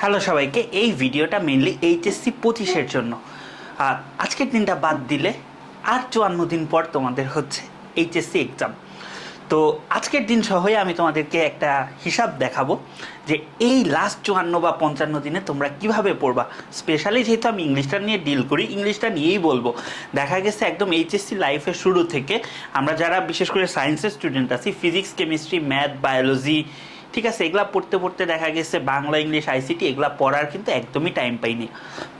Hello সবাইকে, এই ভিডিওটা মেনলি এইচএসসি পঁচিশের জন্য। আর আজকের দিনটা বাদ দিলে আর চুয়ান্ন দিন পর তোমাদের হচ্ছে এইচএসসি এক্সাম তো আজকের দিন সহই আমি তোমাদেরকে একটা হিসাব দেখাবো যে এই লাস্ট চুয়ান্ন বা পঞ্চান্ন দিনে তোমরা কীভাবে পড়বা। স্পেশালি যেহেতু আমি ইংলিশটা নিয়ে ডিল করি ইংলিশটা নিয়েই বলব। দেখা গেছে একদম এইচএসসি লাইফের শুরু থেকে আমরা যারা বিশেষ করে সায়েন্সের স্টুডেন্ট আছি ফিজিক্স কেমিস্ট্রি ম্যাথ বায়োলজি ঠিক আছে, এগুলা পড়তে পড়তে দেখা গেছে বাংলা, ইংলিশ আইসিটি এগুলা পড়ার কিন্তু একদমই টাইম পাইনি।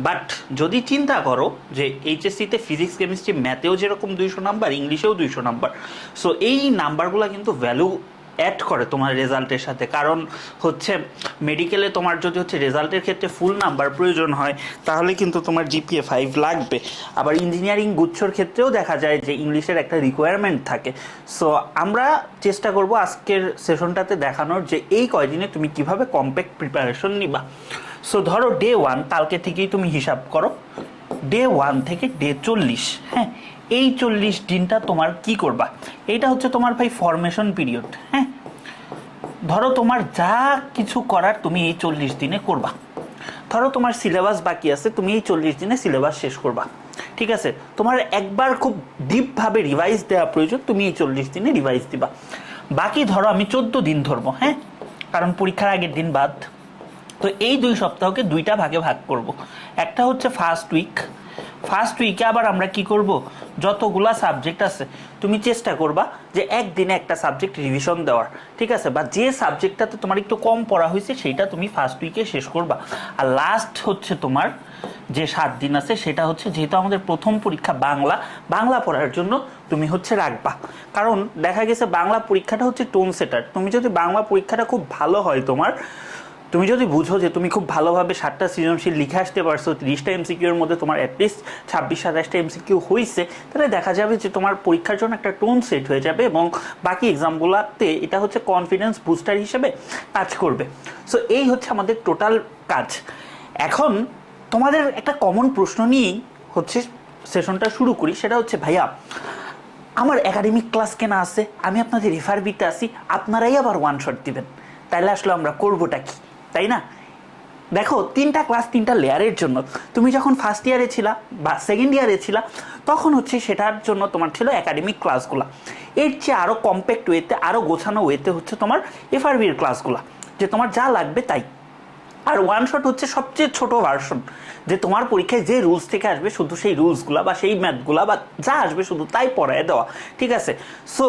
বাট যদি চিন্তা করো যে এইচএসসিতে ফিজিক্স কেমিস্ট্রি ম্যাথেও যেরকম দুইশো নাম্বার ইংলিশেও দুইশো নাম্বার সো এই নাম্বারগুলো কিন্তু ভ্যালু অ্যাড করে তোমার রেজাল্টের সাথে। কারণ হচ্ছে মেডিকেলে তোমার যদি হচ্ছে রেজাল্টের ক্ষেত্রে ফুল নাম্বার প্রয়োজন হয়, তাহলে কিন্তু তোমার জিপিএ ফাইভ লাগবে। আবার ইঞ্জিনিয়ারিং গুচ্ছর ক্ষেত্রেও দেখা যায় যে ইংলিশের একটা রিকোয়ারমেন্ট থাকে। সো আমরা চেষ্টা করব আজকের সেশনটাতে দেখানোর যে এই কয়দিনে তুমি কীভাবে কম্প্যাক্ট প্রিপারেশন নিবা। সো ধরো ডে ওয়ান কালকে থেকেই তুমি হিসাব করো। ডে ওয়ান থেকে ডে চল্লিশ হ্যাঁ? এই চল্লিশ দিনটা তোমার কি করবা? এইটা হচ্ছে তোমার ভাই ফরমেশন পিরিয়ড হ্যাঁ? ধরো তোমার যা কিছু করার তুমি এই চল্লিশ দিনে করবা। ধরো তোমার সিলেবাস বাকি আছে, তুমি এই চল্লিশ দিনে সিলেবাস শেষ করবা। ঠিক আছে? তোমার একবার খুব ডিপভাবে রিভাইজ দেওয়া প্রয়োজন, তুমি এই চল্লিশ দিনে রিভাইজ দিবা। বাকি ধরো আমি চোদ্দ দিন ধরবো হ্যাঁ? কারণ পরীক্ষার আগের দিন বাদ। তো এই দুই সপ্তাহকে দুইটা ভাগে ভাগ করব। একটা হচ্ছে ফার্স্ট উইক ফার্স্ট উইকে আবার আমরা কি করব? যতগুলা সাবজেক্ট আছে, তুমি চেষ্টা করবা যে একদিনে একটা সাবজেক্ট রিভিশন দেওয়ার, ঠিক আছে? বা যে সাবজেক্টটাতে তোমার একটু কম পড়া হয়েছে, সেইটা তুমি ফার্স্ট উইকে শেষ করবা। আর লাস্ট হচ্ছে তোমার যে সাত দিন আছে, সেটা হচ্ছে যেহেতু আমাদের প্রথম পরীক্ষা বাংলা বাংলা পড়ার জন্য তুমি হচ্ছে রাখবা। কারণ দেখা গেছে বাংলা পরীক্ষাটা হচ্ছে টোন সেটার তুমি যদি বাংলা পরীক্ষাটা খুব ভালো হয় তোমার তুমি যদি বুঝো যে তুমি খুব ভালোভাবে সাতটা সৃজনশীল লিখে আসতে পারছ, তিরিশটা এমসিকিউর মধ্যে তোমার অ্যাটলিস্ট ছাব্বিশ, সাতাশটা এমসিকিউ হয়েছে তাহলে দেখা যাবে যে তোমার পরীক্ষার জন্য একটা টোন সেট হয়ে যাবে এবং বাকি এক্সামগুলোতে এটা হচ্ছে কনফিডেন্স বুস্টার হিসেবে কাজ করবে। সো এই হচ্ছে আমাদের টোটাল কাজ। এখন তোমাদের একটা কমন প্রশ্ন নিয়েই হচ্ছে সেশনটা শুরু করি, সেটা হচ্ছে, ভাইয়া, আমার একাডেমিক ক্লাস কেনা আছে? আমি আপনাদের রেফারবিতে আসি আপনারাই আবার ওয়ান শট দিবেন। তাইলে আসলে আমরা করবোটা কি? তাই না? দেখো, তিনটা ক্লাস তিনটা লেয়ারের জন্য। তুমি যখন ফার্স্ট ইয়ারে ছিলা বা সেকেন্ড ইয়ারে ছিলা, তখন হচ্ছে সেটার জন্য তোমার ছিল একাডেমিক ক্লাসগুলো এর চেয়ে আরও কম্প্যাক্ট ওয়েতে আরও গোছানো ওয়েতে হচ্ছে তোমার এফআরবির ক্লাসগুলো যে তোমার যা লাগবে তাই। আর ওয়ান শট হচ্ছে সবচেয়ে ছোট ভার্সন যে তোমার পরীক্ষায় যে রুলস থেকে আসবে, শুধু সেই রুলসগুলা বা সেই ম্যাথগুলা বা যা আসবে শুধু তাই পড়ায় দেওয়া, ঠিক আছে? সো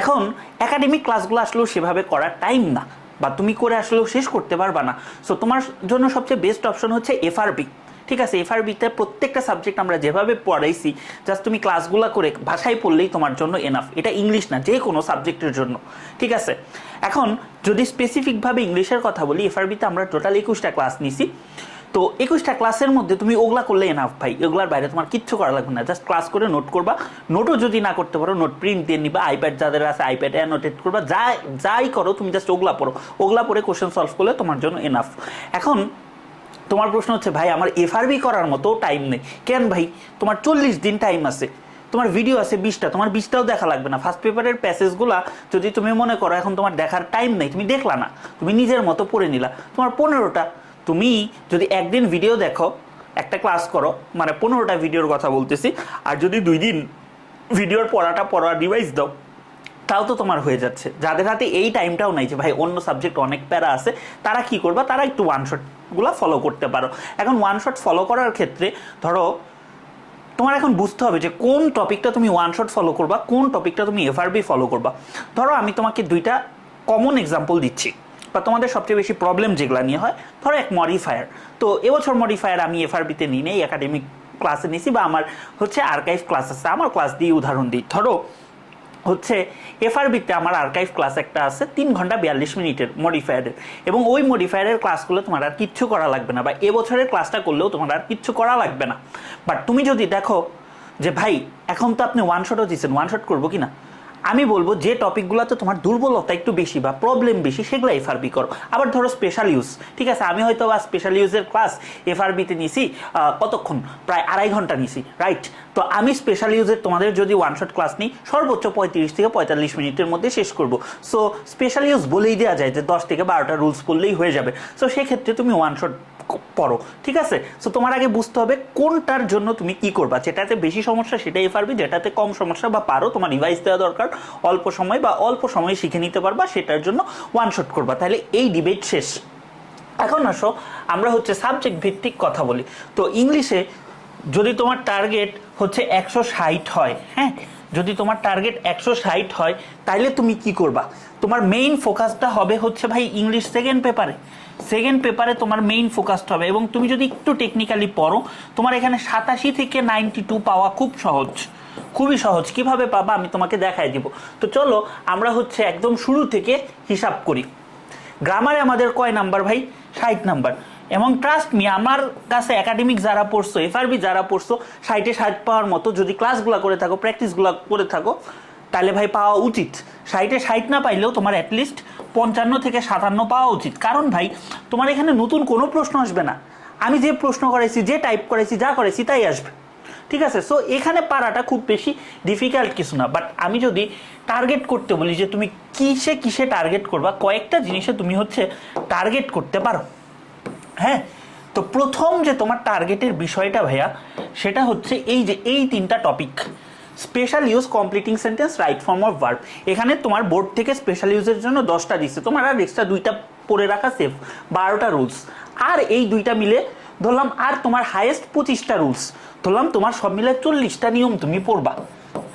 এখন একাডেমিক ক্লাসগুলো আসলেও সেভাবে করার টাইম না। বা তুমি করে আসলেও শেষ করতে পারবা না। সো তোমার জন্য সবচেয়ে বেস্ট অপশন হচ্ছে এফআরবি ঠিক আছে? এফআরবিতে প্রত্যেকটা সাবজেক্ট আমরা যেভাবে পড়াইছি জাস্ট তুমি ক্লাসগুলো করে ভাষায় পড়লেই তোমার জন্য এনাফ এটা ইংলিশ না, যে কোনো সাবজেক্টের জন্য। ঠিক আছে? এখন যদি স্পেসিফিকভাবে ইংলিশের কথা বলি এফআরবিতে আমরা টোটাল একুশটা ক্লাস নিছি। তো একুশটা ক্লাসের মধ্যে তুমি ওগুলা করলে এনাফ ভাই। ওগুলার বাইরে তোমার কিচ্ছু করা লাগবে না। জাস্ট ক্লাস করে নোট করবা। নোটও যদি না করতে পারো নোট প্রিন্ট দিয়ে নিবা। আইপ্যাড যাদের আছে আইপ্যাডে অ্যানোটেট করবা। যা যাই করো, তুমি জাস্ট ওগুলা পড়ো। ওগুলা পড়ে কোশ্চেন সলভ করলে তোমার জন্য এনাফ এখন তোমার প্রশ্ন হচ্ছে, ভাই, আমার এফআরবি করার মতো টাইম নেই। কেন ভাই? তোমার চল্লিশ দিন টাইম আছে। তোমার ভিডিও আছে বিশটা। তোমার বিশটাও দেখা লাগবে না। ফার্স্ট পেপারের প্যাসেজগুলা যদি তুমি মনে করো, এখন তোমার দেখার টাইম নেই, তুমি দেখলা না। তুমি নিজের মতো পড়ে নিলা। তোমার পনেরোটা তুমি যদি একদিন ভিডিও দেখো, একটা ক্লাস করো মানে পনেরোটা ভিডিওর কথা বলতেছি, আর যদি দুই দিন ভিডিওর পড়াটা পড়ার ডিভাইস দাও, তাও তো তোমার হয়ে যাচ্ছে। যাদের হাতে এই টাইমটাও নাই যে, ভাই, অন্য সাবজেক্ট অনেক প্যারা আছে তারা কি করবা? তারা একটু ওয়ান শটগুলো ফলো করতে পারো। এখন ওয়ান শট ফলো করার ক্ষেত্রে, ধরো, তোমার এখন বুঝতে হবে যে, কোন টপিকটা তুমি ওয়ান শট ফলো করবা, কোন টপিকটা তুমি এফআরবি ফলো করবা। ধরো, আমি তোমাকে দুইটা কমন এক্সাম্পল দিচ্ছি। বা তোমাদের সবচেয়ে বেশি প্রবলেম যেগুলো নিয়ে হয়, ধরো এক মডিফায়ার তো এবছর মডিফায়ার আমি এফআরবিতে নিই নেই একাডেমিক ক্লাসে নিছি বা আমার হচ্ছে আর্কাইভ ক্লাস আছে। আমার ক্লাস দিয়ে উদাহরণ দিই। ধরো হচ্ছে এফআরবিতে আমার আর্কাইভ ক্লাস একটা আছে, তিন ঘণ্টা বিয়াল্লিশ মিনিটের মডিফায়ারের এবং ওই মডিফায়ারের ক্লাসগুলো তোমার আর কিচ্ছু করা লাগবে না বা এবছরের ক্লাসটা করলেও তোমার আর কিচ্ছু করা লাগবে না। বাট তুমি যদি দেখো যে, ভাই, এখন তো আপনি ওয়ান শটও দিচ্ছেন ওয়ান শট করব কি না আমি বলব যে টপিকগুলোতে তোমার দুর্বলতা একটু বেশি বা প্রবলেম বেশি, সেগুলো এফআরবি করো। আবার ধরো স্পেশাল ইউজ ঠিক আছে? আমি হয়তো বা স্পেশাল ইউজের ক্লাস এফআরবিতে নিছি কতক্ষণ? প্রায় আড়াই ঘণ্টা নিছি রাইট তো আমি স্পেশাল ইউজের তোমাদের যদি ওয়ান শট ক্লাস নিই, সর্বোচ্চ পঁয়ত্রিশ থেকে পঁয়তাল্লিশ মিনিটের মধ্যে শেষ করব। সো স্পেশাল ইউজ বলেই দেওয়া যায় যে দশ থেকে বারোটা রুলস পড়লেই হয়ে যাবে। সো সেক্ষেত্রে তুমি ওয়ান শট পড়ো, ঠিক আছে? সো তোমার আগে বুঝতে হবে কোনটার জন্য তুমি কি করবা। যেটাতে বেশি সমস্যা সেটাই পারবে, যেটাতে কম সমস্যা বা পারো, তোমার রিভাইস দেওয়া দরকার। অল্প সময় বা অল্প সময় শিখে নিতে পারবা, সেটার জন্য ওয়ান শট করবা। তাহলে এই ডিবেট শেষ। এখন আসো, আমরা হচ্ছে সাবজেক্ট ভিত্তিক কথা বলি। তো ইংলিশে যদি তোমার টার্গেট হচ্ছে একশো ষাট হয় হ্যাঁ? যদি তোমার টার্গেট একশো ষাট হয়, তাইলে তুমি কি করবা? তোমার মেইন ফোকাসটা হবে হচ্ছে ভাই ইংলিশ সেকেন্ড পেপারে সেকেন্ড পেপারে তোমার মেইন ফোকাসটা হবে এবং তুমি যদি একটু টেকনিক্যালি পড়ো, তোমার এখানে সাতাশি থেকে নাইনটি টু পাওয়া খুব সহজ, খুবই সহজ। কীভাবে পাবা আমি তোমাকে দেখাই দিব। তো চলো, আমরা হচ্ছে একদম শুরু থেকে হিসাব করি। গ্রামারে আমাদের কয় নাম্বার ভাই? ষাট নাম্বার। এবং ট্রাস্ট মি আমার কাছে একাডেমিক যারা পড়ছো এফআরবি যারা পড়ছো, ষাটে ষাট পাওয়ার মতো যদি ক্লাসগুলো করে থাকো প্র্যাকটিসগুলো করে থাকো তাহলে ভাই পাওয়া উচিত। ষাটে ষাট না পাইলেও তোমার অ্যাটলিস্ট পঞ্চান্ন থেকে সাতান্ন পাওয়া উচিত। কারণ ভাই, তোমার এখানে নতুন কোনো প্রশ্ন আসবে না। আমি যে প্রশ্ন করেছি যে টাইপ করেছি যা করেছি তাই আসবে। ঠিক আছে? সো এখানে পারাটা খুব বেশি ডিফিকাল্ট কিছু না। বাট আমি যদি টার্গেট করতে বলি যে তুমি কিসে কিসে টার্গেট করবা, কয়েকটা জিনিসে তুমি হচ্ছে টার্গেট করতে পারো। হ্যাঁ? তো প্রথম যে তোমার টার্গেটের বিষয়টা ভাইয়া, সেটা হচ্ছে এই যে, এই তিনটা topic special use completing sentence right form of verb এখানে তোমার বোর্ড থেকে স্পেশাল ইউজের জন্য দশটা দিচ্ছে। তোমার আর এক্সট্রা দুইটা পড়ে রাখা সেফ বারোটা রুলস আর এই দুইটা মিলে ধরলাম আর তোমার হাইয়েস্ট পঁচিশটা রুলস ধরলাম তোমার সব মিলে চল্লিশটা নিয়ম তুমি পড়বা।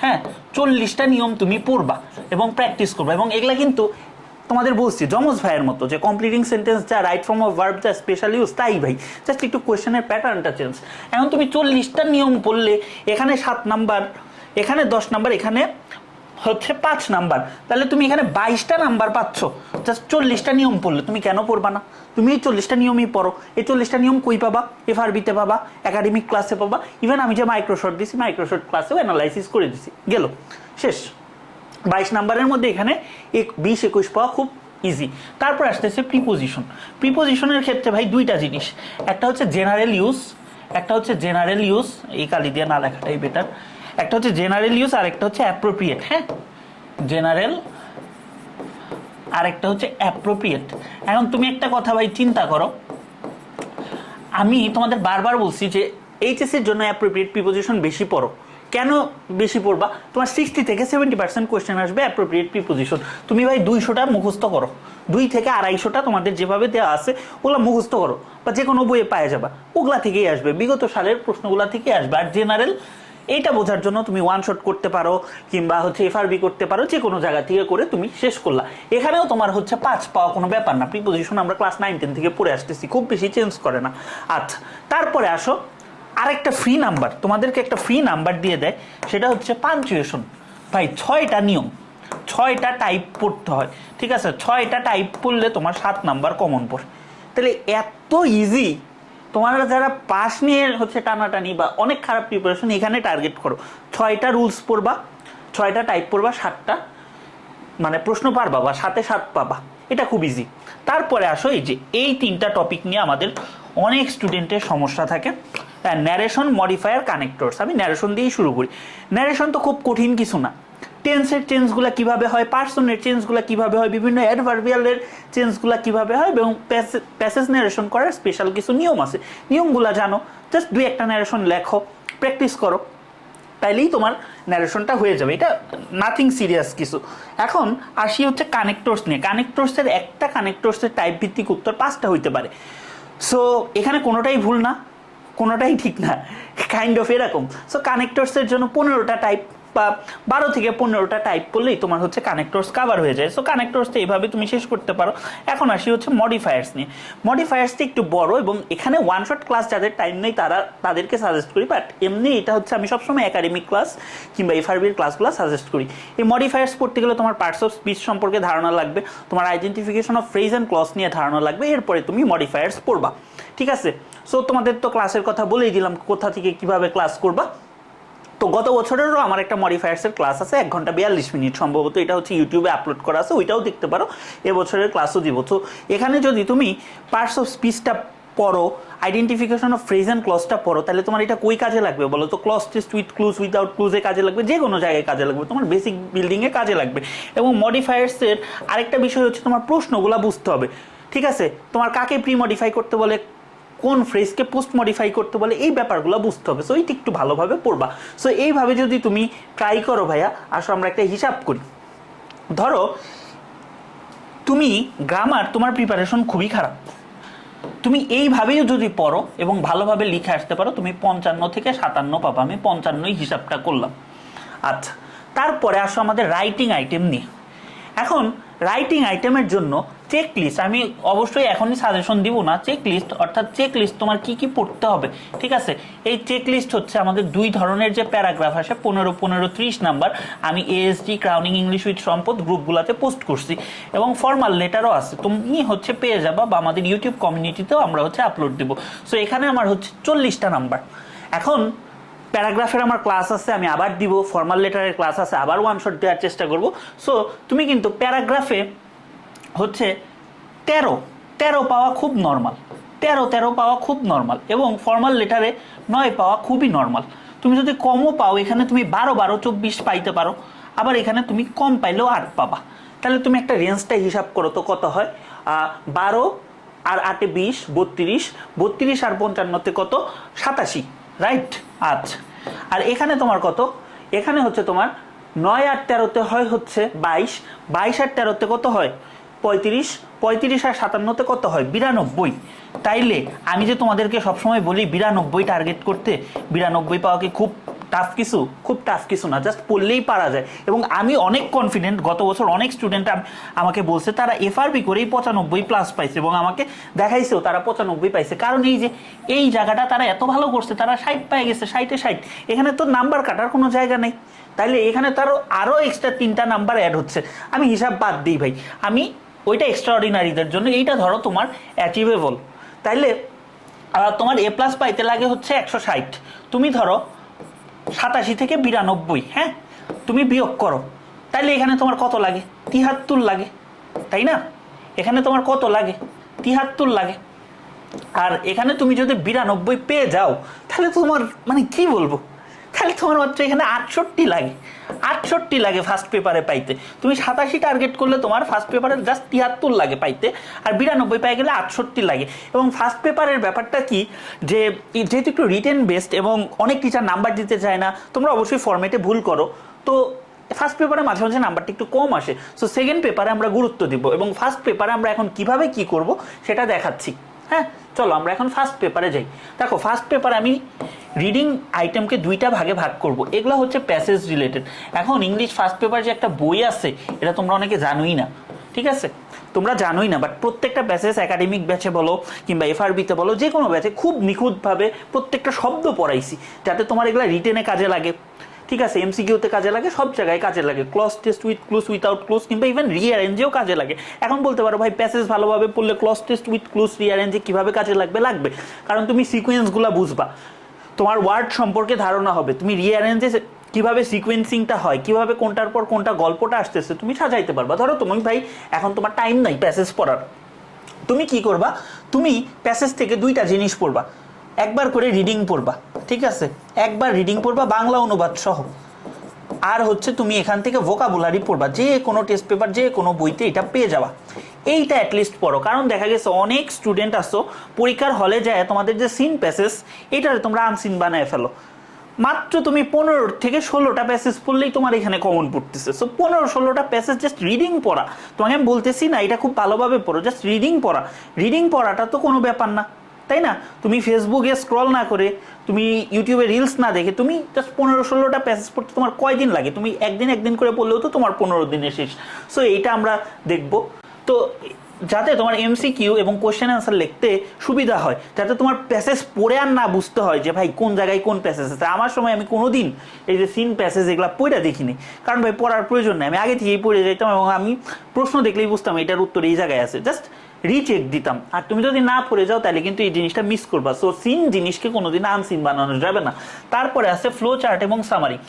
হ্যাঁ চল্লিশটা নিয়ম তুমি পড়বা এবং প্র্যাকটিস করবা। এবং এগুলা কিন্তু তোমাদের বলছি, যমজ ভাইয়ের মতো যে কমপ্লিটিং সেন্টেন্স যা রাইট ফর্ম অফ ভার্ব যা স্পেশাল ইউজ তাই ভাই। জাস্ট একটু কোয়েশ্চেনের প্যাটার্নটা চেঞ্জ এখন তুমি চল্লিশটা নিয়ম পড়লে, এখানে সাত নাম্বার এখানে দশ নাম্বার, এখানে হচ্ছে পাঁচ নাম্বার। তাহলে তুমি এখানে বাইশটা নাম্বার পাচ্ছ। জাস্ট চল্লিশটা নিয়ম পড়লে। তুমি কেন পড়বা না? তুমি এই চল্লিশটা নিয়মই পড়ো। এই চল্লিশটা নিয়ম কই পাবা? এফআরবিতে পাবা একাডেমিক ক্লাসে পাবা। ইভেন আমি যে মাইক্রোশট দিছি মাইক্রোশট ক্লাসেও অ্যানালাইসিস করে দিছি। গেল। শেষ। বাইশ নাম্বারের মধ্যে এখানে এক, বিশ, একুশ পাওয়া খুব ইজি তারপর আসতেছে প্রিপোজিশন প্রিপোজিশনের ক্ষেত্রে ভাই দুইটা জিনিস। একটা হচ্ছে জেনারেল ইউজ একটা হচ্ছে জেনারেল ইউজ এই কালি দিয়ে না লেখাটাই বেটার একটা হচ্ছে জেনারেল ইউজ আর একটা হচ্ছে অ্যাপ্রোপ্রিয়েট হ্যাঁ? জেনারেল আরেকটা হচ্ছে অ্যাপ্রোপ্রিয়েট এখন তুমি একটা কথা ভাই চিন্তা করো। আমি তোমাদের বারবার বলছি যে এইচএসির জন্য অ্যাপ্রোপ্রিয়েট প্রিপোজিশন বেশি পড়ো। কেন বেশি পড়বা? তোমার সিক্সটি থেকে সেভেন্টি পার্সেন্ট কোয়েশ্চেন আসবে অ্যাপ্রোপ্রিয়েট প্রিপোজিশন তুমি ভাই দুইশোটা মুখস্থ করো। দুই থেকে আড়াইশোটা তোমাদের যেভাবে দেওয়া আছে, ওগুলো মুখস্থ করো। বা যে কোনো বইয়ে পাওয়া যাবা। ওগুলা থেকেই আসবে। বিগত সালের প্রশ্নগুলা থেকেই আসবে। আর জেনারেল এইটা বোঝার জন্য তুমি ওয়ান শট করতে পারো, কিংবা হচ্ছে এফআরবি করতে পারো, যে কোনো জায়গা থেকে করে তুমি শেষ করলা। এখানেও তোমার হচ্ছে পাঁচ পাওয়া কোনো ব্যাপার না। প্রিপোজিশন আমরা ক্লাস নাইন টেন থেকে পড়ে আসতেছি, খুব বেশি চেঞ্জ করে না। আচ্ছা তারপরে আসো, আরেকটা ফ্রি নাম্বার তোমাদেরকে একটা ফ্রি নাম্বার দিয়ে দেয়, সেটা হচ্ছে পাঞ্চুয়েশন ভাই, ছয়টা নিয়ম, ছয়টা টাইপ পড়তে হয়, ঠিক আছে? ছয়টা টাইপ পড়লে তোমার সাত নাম্বার কমন পড়ে। তাহলে এত ইজি তোমরা যারা পাস নিয়ে হচ্ছে টানাটানি বা অনেক খারাপ প্রিপারেশন এখানে টার্গেট করো। ছয়টা রুলস পড়বা, ছয়টা টাইপ পড়বা, সাতটা মানে প্রশ্ন পারবা বা সাথে সাত পাবা। এটা খুব ইজি তারপরে আসো এই যে, এই তিনটা টপিক নিয়ে আমাদের অনেক স্টুডেন্টের সমস্যা থাকে। ন্যারেশন মডিফায়ার কানেক্টরস আমি ন্যারেশন দিয়েই শুরু করি। ন্যারেশন তো খুব কঠিন কিছু না। টেন্সের চেঞ্জগুলো কীভাবে হয় পার্সনের চেঞ্জগুলো কীভাবে হয়, বিভিন্ন অ্যাডভার্বিয়ালের চেঞ্জগুলো কীভাবে হয়, এবং প্যাসেজ ন্যারেশন করার স্পেশাল কিছু নিয়ম আছে। নিয়মগুলো জানো জাস্ট দুই একটা ন্যারেশন লেখো প্র্যাকটিস করো, তাইলেই তোমার ন্যারেশনটা হয়ে যাবে। এটা নাথিং সিরিয়াস কিছু। এখন আসি হচ্ছে কানেক্টরস নিয়ে। কানেক্টরসের একটা কানেক্টরসের টাইপ ভিত্তিক উত্তর পাঁচটা হইতে পারে। সো এখানে কোনোটাই ভুল না, কোনোটাই ঠিক না কাইন্ড অফ এরকম। সো কানেক্টরসের জন্য পনেরোটা টাইপ বা বারো থেকে পনেরোটা টাইপ করলেই তোমার হচ্ছে কানেক্টরস কাভার হয়ে যায়। সো কানেক্টরসটা এইভাবে তুমি শেষ করতে পারো। এখন আসি হচ্ছে মডিফায়ার্স নিয়ে। মডিফায়ার্সটা একটু বড় এবং এখানে ওয়ান শট ক্লাস যাদের টাইম নেই তারা তাদেরকে সাজেস্ট করি। বাট এমনি এটা হচ্ছে আমি সবসময় একাডেমিক ক্লাস কিংবা এফআরবির ক্লাসগুলো সাজেস্ট করি। এই মডিফায়ার্স পড়তে গেলে তোমার পার্টস অফ স্পিচ সম্পর্কে ধারণা লাগবে। তোমার identification of phrase and clause নিয়ে ধারণা লাগবে। এরপরে তুমি মডিফায়ার্স পড়বা। ঠিক আছে? সো তোমাদের তো ক্লাসের কথা বলেই দিলাম কোথা থেকে কীভাবে ক্লাস করবা। তো গত বছরেরও আমার একটা মডিফায়ার্সের ক্লাস আছে, এক ঘণ্টা বিয়াল্লিশ মিনিট। সম্ভবত এটা হচ্ছে ইউটিউবে আপলোড করা আছে, ওইটাও দেখতে পারো। এবছরের ক্লাসও দিব। তো এখানে যদি তুমি পার্টস অফ স্পিচটা পড়ো আইডেন্টিফিকেশন অফ ফ্রেজ অ্যান্ড ক্লসটা পড়ো, তাহলে তোমার এটা কই কাজে লাগবে বলো তো? Cloze test with clues without ক্লুজে কাজে লাগবে? যে কোনো জায়গায় কাজে লাগবে, তোমার বেসিক বিল্ডিংয়ে কাজে লাগবে। এবং মডিফায়ার্সের আরেকটা বিষয় হচ্ছে তোমার প্রশ্নগুলো বুঝতে হবে। ঠিক আছে? তোমার কাকে প্রি মডিফাই করতে বলে? কোন ফ্রেজকে পোস্ট মডিফাই করতে বলে, এই ব্যাপারগুলো বুঝতে হবে। সো এইটা একটু ভালোভাবে পড়বা। সো এইভাবে যদি তুমি ট্রাই করো ভাইয়া, আসো আমরা একটা হিসাব করি। ধরো, তুমি গ্রামার তোমার প্রিপারেশন খুবই খারাপ। তুমি এইভাবেও যদি পড়ো এবং ভালোভাবে লিখে আসতে পারো, তুমি পঞ্চান্ন থেকে সাতান্ন পাবা। আমি পঞ্চান্নই হিসাবটা করলাম। আচ্ছা তারপরে আসো আমাদের রাইটিং আইটেম নিয়ে। এখন রাইটিং আইটেমের জন্য চেক লিস্ট আমি অবশ্যই এখনই সাজেশন দিব না চেক লিস্ট অর্থাৎ চেক লিস্ট তোমার কি কি পড়তে হবে, ঠিক আছে? এই চেক লিস্ট হচ্ছে আমাদের দুই ধরনের যে প্যারাগ্রাফ আসে, পনেরো পনেরো, ত্রিশ নাম্বার, আমি এএসডি ক্রাউনিং ইংলিশ উইথ সম্পদ গ্রুপগুলোতে পোস্ট করছি, এবং ফর্মাল লেটারও আছে, তুমি হচ্ছে পেয়ে যাবা, বা আমাদের ইউটিউব কমিউনিটিতেও আমরা হচ্ছে আপলোড দেবো। সো এখানে আমার হচ্ছে চল্লিশটা নাম্বার। এখন প্যারাগ্রাফের আমার ক্লাস আছে, আমি আবার দিব ফর্মাল লেটারের ক্লাস আছে, আবার ওয়ান শট দেওয়ার চেষ্টা করব। সো তুমি কিন্তু প্যারাগ্রাফে হচ্ছে তেরো তেরো পাওয়া খুব নর্মাল তেরো তেরো পাওয়া খুব নর্মাল এবং ফর্মাল লেটারে নয় পাওয়া খুবই নর্মাল তুমি যদি কমও পাও, এখানে তুমি বারো বারো, চব্বিশ পাইতে পারো, আবার এখানে তুমি কম পাইলেও আট পাবা। তাহলে তুমি একটা রেঞ্জটা হিসাব করো তো কত হয়? বারো আর আটে বিশ, বত্রিশ বত্রিশ আর পঞ্চান্নতে কত? সাতাশি। রাইট আচ্ছা আর এখানে তোমার কত? এখানে হচ্ছে তোমার নয় আট তেরোতে হয় হচ্ছে বাইশ বাইশ আট তেরোতে কত হয়? পঁয়ত্রিশ পঁয়ত্রিশ আর সাতান্নতে কত হয়? বিরানব্বই। তাইলে আমি যে তোমাদেরকে সবসময় বলি বিরানব্বই টার্গেট করতে, বিরানব্বই পাওয়া কি খুব টাফ কিছু, খুব টাফ কিছু না জাস্ট পড়লেই পারা যায়। এবং আমি অনেক কনফিডেন্ট গত বছর অনেক স্টুডেন্ট আমাকে বলছে, তারা এফআরবি করেই পঁচানব্বই প্লাস পাইছে। এবং আমাকে দেখাইছেও, তারা পঁচানব্বই পাইছে। কারণ এই যে, এই জায়গাটা তারা এত ভালো করছে, তারা ষাট পাই গেছে, ষাটে ষাট। এখানে তো নাম্বার কাটার কোনো জায়গা নেই। তাইলে এখানে তারও, আরও এক্সট্রা তিনটা নাম্বার অ্যাড হচ্ছে। আমি হিসাব বাদ দিই ভাই। আমি ওইটা এক্সট্রা অর্ডিনারিদের জন্য, এইটা ধরো তোমার অ্যাচিভেবল তাইলে তোমার এ প্লাস পাইতে লাগে হচ্ছে একশো ষাট। তুমি ধরো সাতাশি থেকে বিরানব্বই হ্যাঁ? তুমি বিয়োগ করো। তাইলে এখানে তোমার কত লাগে? তিহাত্তর লাগে, তাই না? এখানে তোমার কত লাগে? তিহাত্তর লাগে। আর এখানে তুমি যদি বিরানব্বই পেয়ে যাও, তাহলে তোমার মানে কি বলব? তাহলে তোমার মাত্র এখানে আটষট্টি লাগে। আটষট্টি লাগে ফার্স্ট পেপারে পাইতে। তুমি সাতাশি টার্গেট করলে তোমার ফার্স্ট পেপারে জাস্ট তিয়াত্তর লাগে পাইতে। আর বিরানব্বই পাই গেলে আটষট্টি লাগে। এবং ফার্স্ট পেপারের ব্যাপারটা কি? যে যেহেতু একটু রিটেন বেসড এবং অনেক টিচার নাম্বার দিতে চায় না, তোমরা অবশ্যই ফর্মেটে ভুল করো। তো ফার্স্ট পেপারে মাঝে মাঝে নাম্বারটা একটু কম আসে। সো সেকেন্ড পেপারে আমরা গুরুত্ব দিব। এবং ফার্স্ট পেপারে আমরা এখন কীভাবে কি করব, সেটা দেখাচ্ছি। হ্যাঁ চলো, আমরা এখন ফার্স্ট পেপারে যাই। দেখো ফার্স্ট পেপারে আমি রিডিং আইটেমকে দুইটা ভাগে ভাগ করব। এগুলো হচ্ছে প্যাসেজ রিলেটেড এখন ইংলিশ ফার্স্ট পেপার যে একটা বই আছে, এটা তোমরা অনেকে জানোই না, ঠিক আছে? তোমরা জানোই না বাট প্রত্যেকটা ব্যাচেস একাডেমিক ব্যাচে বলো, কিংবা এফআরবিতে বলো, যে কোনো ব্যাচে খুব নিখুঁতভাবে প্রত্যেকটা শব্দ পড়াইছি, যাতে তোমার এগুলো রিটেনে কাজে লাগে। ঠিক আছে এমসিকিউতে কাজে লাগে, সব জায়গায় কাজে লাগে। Cloze test with clues without clues কিংবা ইভেন রিঅ্যারেঞ্জেও কাজে লাগে। এখন বলতে পারো, ভাই প্যাসেজ ভালোভাবে পড়লে ক্লস টেস্ট উইথ ক্লুজ রিঅ্যারেঞ্জে কীভাবে কাজে লাগবে? লাগবে। কারণ তুমি সিকোয়েন্সগুলো বুঝবা। তোমার ওয়ার্ড সম্পর্কে ধারণা হবে। তুমি রিঅ্যারেঞ্জে কীভাবে সিকোয়েন্সিংটা হয়, কীভাবে কোনটার পর কোনটা গল্পটা আসতেছে, তুমি সাজাইতে পারবা। ধরো তুমি, ভাই, এখন তোমার টাইম নাই প্যাসেজ পড়ার। তুমি কি করবা? তুমি প্যাসেজ থেকে দুইটা জিনিস পড়বা। একবার করে রিডিং পড়বা। ঠিক আছে? একবার রিডিং পড়বা, বাংলা অনুবাদ সহ। আর হচ্ছে তুমি এখান থেকে ভোকাবুলারি পড়বা, যে কোনো টেস্ট পেপার যে কোনো বইতে এটা পেয়ে যাবা। এইটা অ্যাটলিস্ট পড়ো, কারণ দেখা গেছে অনেক স্টুডেন্ট আসো, পরীক্ষার হলে যায়, তোমাদের যে সিন প্যাসেজ এটারে তোমরা আনসিন বানায় ফেলো। মাত্র তুমি পনেরো থেকে ষোলোটা প্যাসেজ পড়লেই তোমার এখানে কমন পড়তেছে। সো পনেরো ষোলোটা প্যাসেজ জাস্ট রিডিং পড়া। তোমাকে আমি বলতেছি না, এটা খুব ভালোভাবে পড়ো জাস্ট রিডিং পড়া। রিডিং পড়াটা তো কোনো ব্যাপার না। তাই না? তুমি ফেসবুকে স্ক্রল না করে, তুমি ইউটিউবে রিলস না দেখে, তুমি জাস্ট পনেরো ষোলোটা প্যাসেজ পড়তে তোমার কয়দিন লাগে? তুমি একদিন একদিন করে পড়লেও তো তোমার পনেরো দিনে শেষ। সো এইটা আমরা দেখব। তো, যাতে তোমার এমসিকিউ এবং কোশ্চেন অ্যান্সার লিখতে সুবিধা হয়, যাতে তোমার প্যাসেজ পড়ে আর না বুঝতে হয় যে, ভাই, কোন জায়গায় কোন প্যাসেজ আছে? আমার সময় আমি কোনো দিন এই যে সিন প্যাসেজ এগুলো পড়ে দেখিনি। কারণ ভাই, পড়ার প্রয়োজন নেই। আমি আগে থেকেই পড়ে যেতাম এবং আমি প্রশ্ন দেখলেই বুঝতাম এটার উত্তর এই জায়গায় আছে। জাস্ট রিচেক দিতাম। আর তুমি যদি না পড়ে যাও, তাহলে কিন্তু এই জিনিসটা মিস করবা। সো সিন জিনিসকে কোনোদিন আনসিন বানানো যাবে না। তারপরে আছে ফ্লো চার্ট এবং সামারি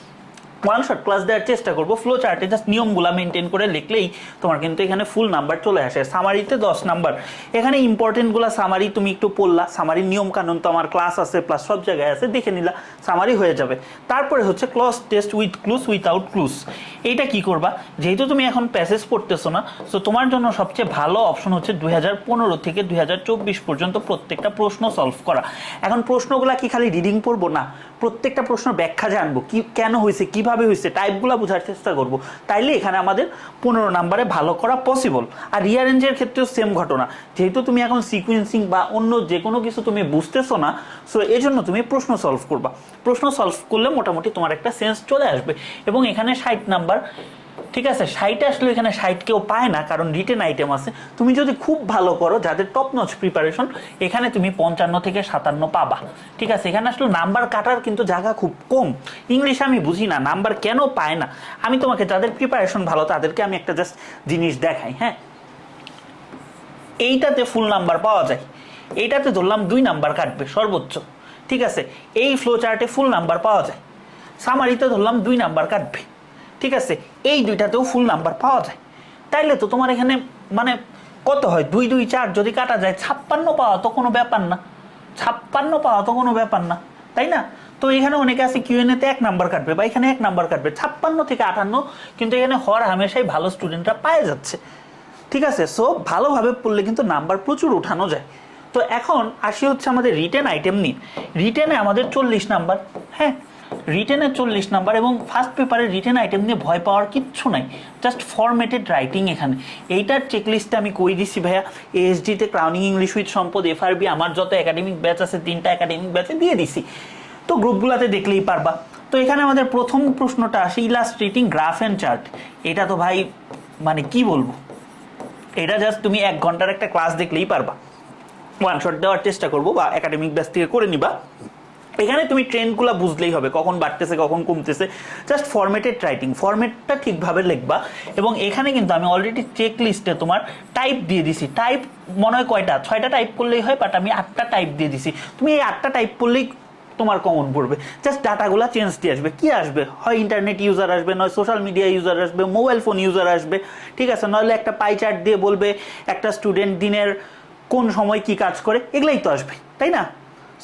ওয়ান শট ক্লাস দেওয়ার চেষ্টা করব। ফ্লো চার্টে জাস্ট নিয়মগুলো মেনটেন করে লিখলেই তোমার কিন্তু এখানে ফুল নাম্বার চলে আসে। সামারিতে দশ নাম্বার এখানে ইম্পর্টেন্টগুলো সামারি তুমি একটু পড়লা। সামারির নিয়ম কানুন তো আমার ক্লাস আছে প্লাস সব জায়গায় আছে, দেখে নিলা। সামারি হয়ে যাবে। তারপরে হচ্ছে cloze test with clues without clues এইটা কি করবা? যেহেতু তুমি এখন প্যাসেজ পড়তেছো না সো তোমার জন্য সবচেয়ে ভালো অপশন হচ্ছে দুই হাজার পনেরো থেকে দুই হাজার চব্বিশ পর্যন্ত প্রত্যেকটা প্রশ্ন সলভ করা। এখন প্রশ্নগুলা কি খালি রিডিং পড়ব? না, প্রত্যেকটা প্রশ্ন ব্যাখ্যা জানব কি, কেন হয়েছে? কীভাবে হয়েছে? টাইপগুলো বোঝার চেষ্টা করব। তাইলে এখানে আমাদের পনেরো নাম্বারে ভালো করা পসিবল আর রিয়ারেঞ্জের ক্ষেত্রেও সেম ঘটনা। যেহেতু তুমি এখন সিকুয়েন্সিং বা অন্য যে কোনো কিছু তুমি বুঝতেছো না সো এই জন্য তুমি প্রশ্ন সলভ করবা। প্রশ্ন সলভ করলে মোটামুটি তোমার একটা সেন্স চলে আসবে। এবং এখানে ষাট নাম্বার ঠিক আছে? ষাট আসলে এখানে ষাট কেউ পায় না, কারণ রিটেন আইটেম আছে। তুমি যদি খুব ভালো করো, যাদের টপ নচ প্রিপারেশন এখানে তুমি পঞ্চান্ন থেকে সাতান্ন পাবা। ঠিক আছে? এখানে আসলে নাম্বার কাটার কিন্তু জায়গা খুব কম। ইংলিশ আমি বুঝি না, নাম্বার কেন পায় না? আমি তোমাকে যাদের প্রিপারেশন ভালো, তাদেরকে আমি একটা জাস্ট জিনিস দেখাই হ্যাঁ? এইটাতে ফুল নাম্বার পাওয়া যায়। এইটাতে ধরলাম দুই নাম্বার কাটবে, সর্বোচ্চ। ঠিক আছে? এই ফ্লো চার্টে ফুল নাম্বার পাওয়া যায়। সামারিতে ধরলাম দুই নাম্বার কাটবে। ঠিক আছে? এই দুইটাতেও ফুল নাম্বার পাওয়া যায়। তাইলে তো তোমার এখানে মানে কত হয়? দুই দুই, চার যদি কাটা যায়, ছাপ্পান্ন পাওয়া তো কোনো ব্যাপার না। ছাপ্পান্ন পাওয়া তো কোনো ব্যাপার না। তাই না? তো এখানে অনেকে আছে কিউএনএতে এক নাম্বার কাটবে বা এখানে এক নাম্বার কাটবে। ছাপ্পান্ন থেকে আটান্ন কিন্তু এখানে হর হামেশাই ভালো স্টুডেন্টরা পায়ে যাচ্ছে। ঠিক আছে? সো ভালোভাবে পড়লে কিন্তু নাম্বার প্রচুর উঠানো যায়। তো এখন আসি হচ্ছে আমাদের রিটেন আইটেম নিয়ে। রিটেনে আমাদের চল্লিশ নাম্বার হ্যাঁ? রিটেনের চল্লিশ নাম্বার এবং ফার্স্ট পেপারে রিটেন আইটেম নিয়ে ভয় পাওয়ার কিচ্ছু নাই। জাস্ট ফরম্যাটেড রাইটিং এখানে। এইটার চেকলিস্টে আমি কই দিছি ভাইয়া? এএসডিতে crowning English with Sampad FRB আমার যত একাডেমিক ব্যাচ আছে, তিনটা একাডেমিক ব্যাচে দিয়ে দিছি। তো গ্রুপগুলোতে দেখলেই পারবা। তো এখানে আমাদের প্রথম প্রশ্নটা আসে ইলাস্ট্রেটিং গ্রাফ অ্যান্ড চার্ট এটা তো ভাই মানে কি বলব? এটা জাস্ট তুমি এক ঘণ্টার একটা ক্লাস দেখলেই পারবা। ওয়ান শট দেওয়ার চেষ্টা করব বা একাডেমিক ব্যাস থেকে করে নিবা। এখানে তুমি ট্রেন্ডগুলো বুঝলেই হবে, কখন বাড়তেছে, কখন কমতেছে। জাস্ট ফরম্যাটেড রাইটিং ফরম্যাটটা ঠিকভাবে লিখবা। এবং এখানে কিন্তু আমি অলরেডি চেক লিস্টে তোমার টাইপ দিয়ে দিছি। টাইপ মনে হয় কয়টা? ছয়টা টাইপ করলেই হয় বাট আমি আটটা টাইপ দিয়ে দিছি। তুমি এই আটটা টাইপ করলেই তোমার কমন পড়বে। জাস্ট ডাটাগুলো চেঞ্জ দিয়ে আসবে। কি আসবে? হয় ইন্টারনেট ইউজার আসবে, নয় সোশ্যাল মিডিয়া ইউজার আসবে মোবাইল ফোন ইউজার আসবে। ঠিক আছে? নইলে একটা পাই চার্ট দিয়ে বলবে, একটা স্টুডেন্ট দিনের কোন সময় কি কাজ করে, এগুলাই তো আসবে। তাই না?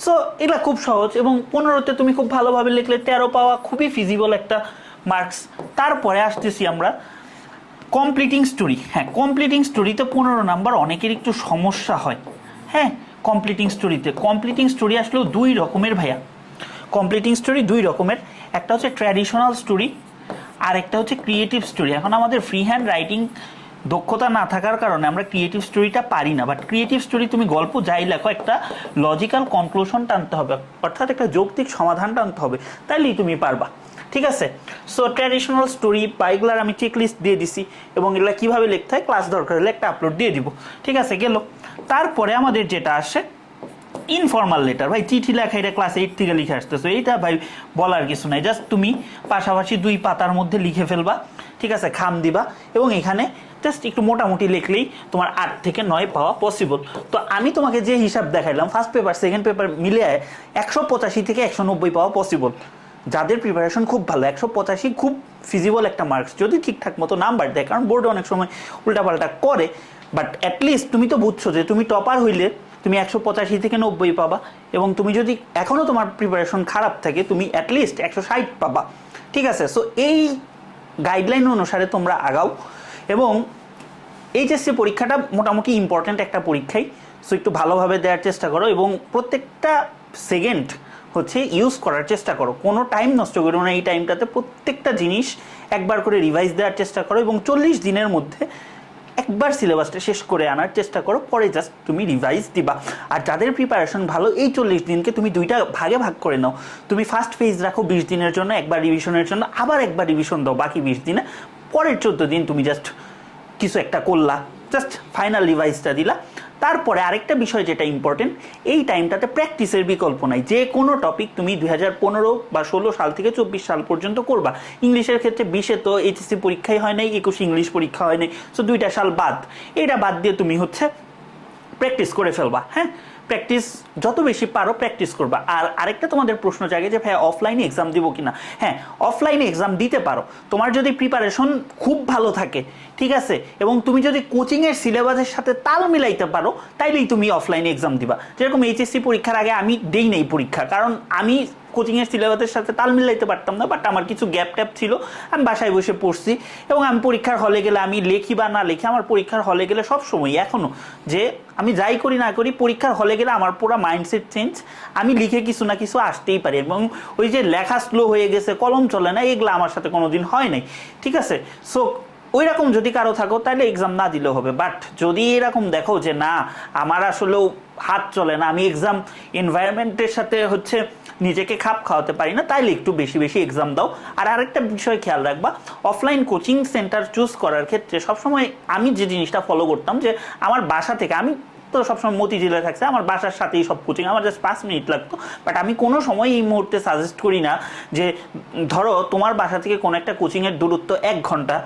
সো এগুলা খুব সহজ এবং পনেরোতে তুমি খুব ভালোভাবে লিখলে তেরো পাওয়া খুবই ফিজিবল একটা মার্কস তারপরে আসতেছি আমরা কমপ্লিটিং স্টোরি হ্যাঁ কমপ্লিটিং স্টোরিতে পনেরো নাম্বার অনেকের একটু সমস্যা হয়। হ্যাঁ কমপ্লিটিং স্টোরিতে কমপ্লিটিং স্টোরি আসলেও দুই রকমের ভাইয়া। কমপ্লিটিং স্টোরি দুই রকমের। একটা হচ্ছে ট্র্যাডিশনাল স্টোরি আর একটা হচ্ছে ক্রিয়েটিভ স্টোরি এখন আমাদের ফ্রি হ্যান্ড রাইটিং দক্ষতা না থাকার কারণে আমরা ক্রিয়েটিভ স্টোরিটা পারি না। বাট ক্রিয়েটিভ স্টোরি তুমি গল্প যাই লেখো, একটা লজিক্যাল কনক্লুশন টানতে হবে, অর্থাৎ একটা যৌক্তিক সমাধান টানতে হবে, তাইলেই তুমি পারবা। ঠিক আছে? সো ট্র্যাডিশনাল স্টোরি বা এগুলার আমি চেক লিস্ট দিয়ে দিছি, এবং এগুলা কীভাবে লিখতে হয় ক্লাস দরকার হলে একটা আপলোড দিয়ে দিব। ঠিক আছে? গেল। তারপরে আমাদের যেটা আসে ইনফর্মাল লেটার ভাই, চিঠি লেখা এটা ক্লাস এইট থেকে লিখে আসতেছো, এইটা ভাই বলার কিছু নাই। জাস্ট তুমি পাশাপাশি দুই পাতার মধ্যে লিখে ফেলবা। ঠিক আছে? খাম দিবা। এবং এখানে জাস্ট একটু মোটামুটি লিখলেই তোমার আট থেকে নয় পাওয়া পসিবল তো আমি তোমাকে যে হিসাব দেখাইলাম ফার্স্ট পেপার সেকেন্ড পেপার মিলিয়ে একশো পঁচাশি থেকে একশো নব্বই পাওয়া পসিবল যাদের প্রিপারেশন খুব ভালো, একশো পঁচাশি খুব ফিজিবল একটা মার্কস যদি ঠিকঠাক মতো নাম্বার দেয়, কারণ বোর্ডে অনেক সময় উল্টাপাল্টা করে। বাট অ্যাটলিস্ট তুমি তো বুঝছ যে তুমি টপার হইলে তুমি একশো পঁচাশি থেকে নব্বই পাবা এবং তুমি যদি এখনও তোমার প্রিপারেশন খারাপ থাকে, তুমি অ্যাটলিস্ট একশো ষাট পাবা। ঠিক আছে? সো এই গাইডলাইন অনুসারে তোমরা আগাও। এবং এইচএসসি পরীক্ষাটা মোটামুটি ইম্পর্ট্যান্ট একটা পরীক্ষাই। সো একটু ভালোভাবে দেওয়ার চেষ্টা করো এবং প্রত্যেকটা সেকেন্ড হচ্ছে ইউজ করার চেষ্টা করো। কোনো টাইম নষ্ট করো না এই টাইমটাতে প্রত্যেকটা জিনিস একবার করে রিভাইজ দেওয়ার চেষ্টা করো এবং চল্লিশ দিনের মধ্যে একবার সিলেবাসটা শেষ করে আনার চেষ্টা করো। পরে জাস্ট তুমি রিভাইজ দিবা। আর যাদের প্রিপারেশন ভালো, এই চল্লিশ দিনকে তুমি দুইটা ভাগে ভাগ করে নাও। তুমি ফার্স্ট ফেজ রাখো বিশ দিনের জন্য, একবার রিভিশনের জন্য, আবার একবার রিভিশন দাও বাকি বিশ দিনে। পরের চোদ্দ দিন তুমি জাস্ট কিছু একটা করলা জাস্ট ফাইনাল রিভাইজটা দিলা। তারপরে আরেকটা বিষয় যেটা ইম্পর্টেন্ট এই টাইমটাতে প্র্যাকটিসের বিকল্প নাই। যে কোনো টপিক তুমি দুই হাজার পনেরো বা ষোলো সাল থেকে চব্বিশ সাল পর্যন্ত করবা। ইংলিশের ক্ষেত্রে বিশে তো এইচএসসি পরীক্ষাই হয় নাই, একুশে ইংলিশ পরীক্ষা হয় নাই সো দুইটা সাল বাদ। এটা বাদ দিয়ে তুমি হচ্ছে প্র্যাকটিস করে ফেলবা হ্যাঁ? প্র্যাকটিস যত বেশি পারো প্র্যাকটিস করবা। আর আরেকটা তোমাদের প্রশ্ন জাগে যে ভাই অফলাইনে এক্সাম দিব কিনা? হ্যাঁ অফলাইনে এক্সাম দিতে পারো। তোমার যদি প্রিপারেশন খুব ভালো থাকে ঠিক আছে? এবং তুমি যদি কোচিংয়ের সিলেবাসের সাথে তাল মিলাইতে পারো, তাইলেই তুমি অফলাইনে এক্সাম দিবা। যেরকম এইচএসসি পরীক্ষার আগে আমি দেই নেই পরীক্ষা কারণ আমি কোচিংয়ের সিলেবাসের সাথে তাল মিলাইতে পারতাম না বাট আমার কিছু গ্যাপ ট্যাপ ছিল, আমি বাসায় বসে পড়ছি, এবং আমি পরীক্ষার হলে গেলে আমি লেখি বা না লেখি, আমার পরীক্ষার হলে গেলে সব সময় এখনও যে আমি যাই করি না করি, পরীক্ষার হলে গেলে আমার পুরো মাইন্ডসেট চেঞ্জ আমি লিখে কিছু না কিছু আসতেই পারি, এবং ওই যে লেখা স্লো হয়ে গেছে, কলম চলে না, এগুলো আমার সাথে কোনো দিন হয় নাই, ঠিক আছে? সো ওই রকম যদি কারও থাকো, তাহলে এক্সাম না দিলেও হবে। বাট যদি এরকম দেখো যে না, আমার আসলেও হাত চলে না, আমি এক্সাম এনভায়রনমেন্টের সাথে হচ্ছে নিজেকে খাপ খাওয়াতে পারি না, তাইলে একটু বেশি বেশি এক্সাম দাও। আর আরেকটা বিষয় খেয়াল রাখবা অফলাইন কোচিং সেন্টার চুজ করার ক্ষেত্রে সবসময় আমি যে জিনিসটা ফলো করতাম যে আমার বাসা থেকে, আমি তো সবসময় মতিঝিলে থাকছে, আমার বাসার সাথেই সব কোচিং আমার জাস্ট পাঁচ মিনিট লাগতো। বাট আমি কোনো সময় এই মুহূর্তে সাজেস্ট করি না যে, ধরো তোমার বাসা থেকে কোনো একটা কোচিংয়ের দূরত্ব এক ঘণ্টা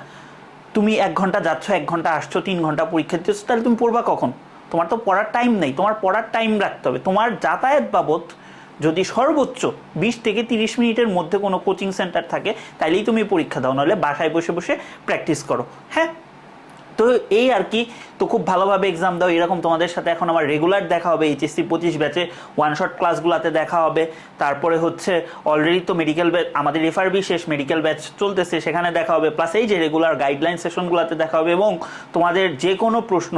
তুমি এক ঘণ্টা যাচ্ছ, এক ঘণ্টা আসছো, তিন ঘণ্টা পরীক্ষা দিচ্ছ, তাহলে তুমি পড়বা কখন? তোমার তো পড়ার টাইম নেই, তোমার পড়ার টাইম রাখতে হবে। তোমার যাতায়াত বাবদ যদি সর্বোচ্চ বিশ থেকে তিরিশ মিনিটের মধ্যে কোনো কোচিং সেন্টার থাকে, তাইলেই তুমি পরীক্ষা দাও, নাহলে বাসায় বসে বসে প্র্যাকটিস করো। হ্যাঁ? তো এই আর কি। তো খুব ভালোভাবে এক্সাম দাও, এরকম তোমাদের সাথে এখন আমার রেগুলার দেখা হবে এইচএসসি পঁচিশ ব্যাচে ওয়ান শট ক্লাসগুলোতে দেখা হবে। তারপরে হচ্ছে অলরেডি তো মেডিকেল ব্যাচ আমাদের এফআরবি শেষ মেডিকেল ব্যাচ চলতেছে, সেখানে দেখা হবে। প্লাস এই যে রেগুলার গাইডলাইন সেশনগুলোতে দেখা হবে এবং তোমাদের যে কোনো প্রশ্ন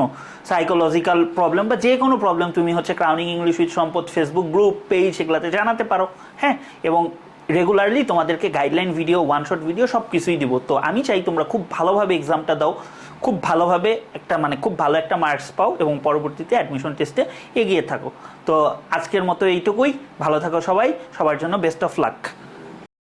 সাইকোলজিক্যাল প্রবলেম বা যে কোনো প্রবলেম তুমি হচ্ছে ক্রাউনিং ইংলিশ উইথ সম্পদ ফেসবুক গ্রুপ পেজ এগুলাতে জানাতে পারো হ্যাঁ? এবং রেগুলারলি তোমাদেরকে guideline video one shot video সব কিছুই দিব। তো আমি চাই তোমরা খুব ভালোভাবে এক্সামটা দাও। খুব ভালোভাবে একটা মানে খুব ভালো একটা মার্কস পাও এবং পরবর্তীতে অ্যাডমিশন টেস্টে এগিয়ে থাকো। তো আজকের মতো এইটুকুই। ভালো থাকো সবাই। সবার জন্য বেস্ট অফ লাক